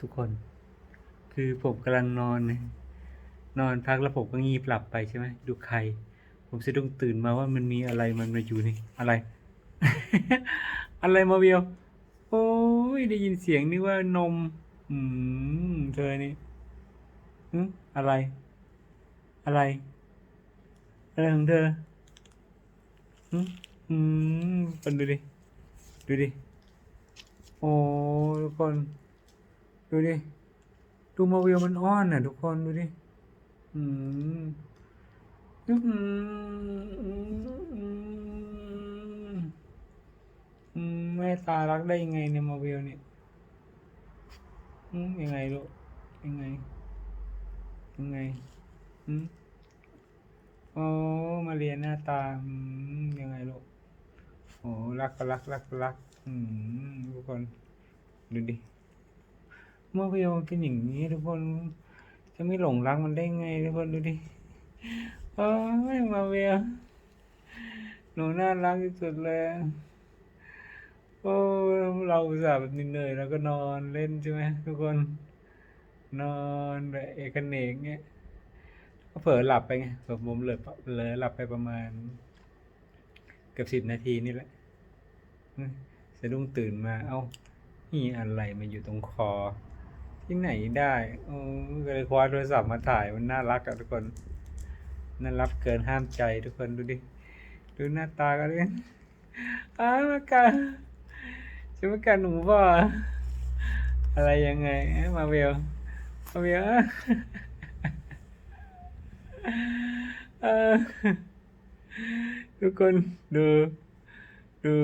ทุกคน คือผมกำลังนอนนะนอนพักแล้วผมก็งีบหลับไปใช่ไหมดูใคร ผมสะดุ้งตื่นมาว่ามันมีอะไรมันมาอยู่นี่อะไร อะไรมาเบียวโอ้ยได้ยินเสียงนี่ว่านม อืมเธอนี่อะไร อะไร อะไรของเธอหึอืมคนดูดิ ดูดิ โอ้ทุกคน ดูดิ ดูมาวิวมันอ้อนน่ะทุกคนดูดิอืมอืมอืมอืมแม่ตารักได้ยังไงเนี่ยมาวิวเนี่ยอืมยังไงลูกยังไง ยังไงอืมโอ้มาเรียนหน้าตาอืมยังไงลูกโอ้รักก็รักรักก็รักอืมทุกคนดูดิ เมื่อวิวเป็นอย่างนี้ทุกคน จะไม่หลงรักมันได้ไงทุกคนดูดิโอ้ยมาเวียหนูน่ารักที่สุดเลยโอ้เราอุตส่าห์แบบเหนื่อยแล้วก็นอนเล่นใช่ไหมทุกคน นอนแบบเอกเนกเงี้ยก็เผลอหลับไปไงแบบผมเหลือเหลอหลับไปประมาณ เกือบสิบนาทีนี่แหละสะดุ้งตื่นมา เอ้านี่อะไรมาอยู่ตรงคอ ที่ไหนได้อก็เลยคว้าโทรศัพท์มาถ่ายมันน่ารักอะทุกคนน่ารักเกินห้ามใจทุกคนดูดิ ดูหน้าตากันดิอ้าวมากันจะมากันหนูบ่อะไรยังไงมาเวลมาเวลทุกคนดู ดู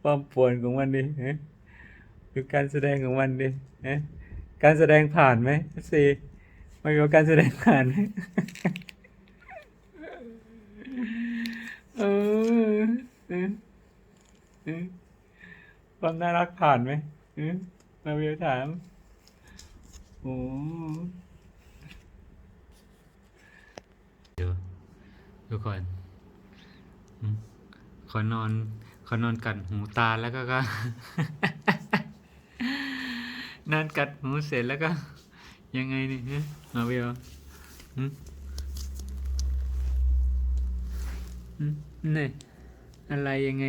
ความป่วนของมันดิดูการแสดงของมันดิเอ๊ะ การแสดงผ่านไหมสิมาเวลการแสดงผ่านไหมเออเออเออความน่ารักผ่านไหมเออมาวิวถามโอ้เดี๋ยวทุกคนขอนอนขอนอนกัดหูตาแล้วก็ก็ นอนกัดหูเสร็จแล้วก็ ยังไงนี่ฮะมาวิวอืมอืมนี่อะไรยังไง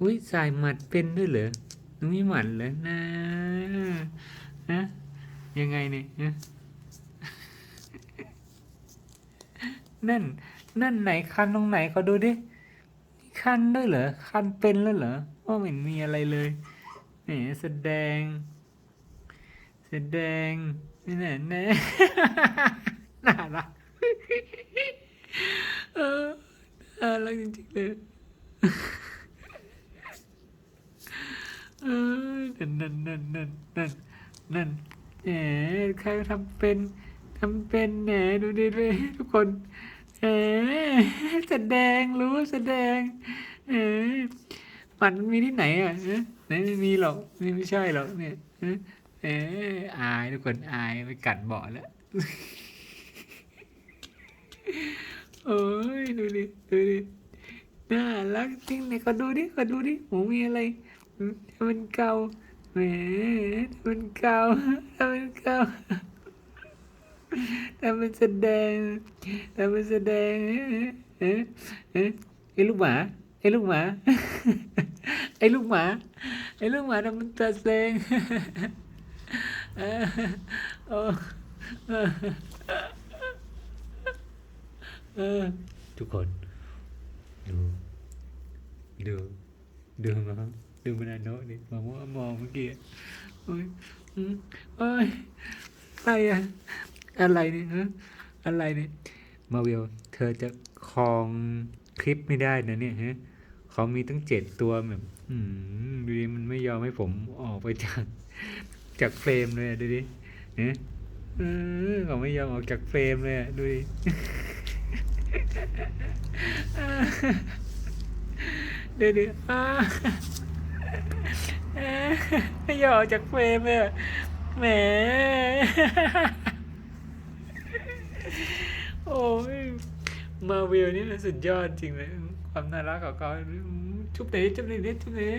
อุ้ยสายหมัดเป็นด้วยเหรอนูมีหมัดเหรอนะฮะยังไงเนี่ยฮะนั่น นั่นไหนคันตรงไหนเขาดูดิคันด้วยเหรอคันเป็นแล้วเหรอว่าไม่มีอะไรเลยแหมแสดง แสดงนี่แน่แน่น่ารักเออน่ารักจริงๆเลยเออนั่นนั่นนั่นนั่นนั่นนั่นแหมใครทำเป็นทำเป็นแหมดูดิเลยทุกคนแหมแสดงรู้แสดงแหมมันมีที่ไหนอะเอ๊ะไหนไม่มีหรอกนี่ไม่ใช่หรอกเนี่ย เอ๊ะแหมอายทุกคนอายไปกัดเบาะแล้วโอ้ยดูดิดูดิน่ารักจริงเนี่ยก็ดูดิก็ดูดิหมูมีอะไรมทำมันเกาแหมทำมันเกาทำมันเกาทำมันแสดงทำมันแสดงเอ๊ะเอ๊ะไอ้ลูกหมาไอ้ลูกหมาไอ้ลูกหมาไอ้ลูกหมาทำมันแสดง ทุกคนดูดูดูมาดูมานาโนะดิมาโมะมองเมื่อกี้โอ้ยโอ้ยอะไรอะอะไรเนี่ยฮะอะไรเนี่ยมาวิลเธอจะคลองคลิปไม่ได้นะเนี่ยฮะเขามีตั้งเจ็ดตัวแบบ อืมดูดิมันไม่ยอมให้ผมออกไปจาก จากเฟรมเลยดูดิเนี่ยเออเขาไม่ยอมออกจากเฟรมเลยดูดิเดี๋ยวเดี๋ยวไม่ยอมออกจากเฟรมเลยแหมโอ้ยมาวิลนี่มันสุดยอดจริงเลย ความน่ารักของเขา ชุบไหนอยดิชุบไหนอยดิชุบไหนอยดิ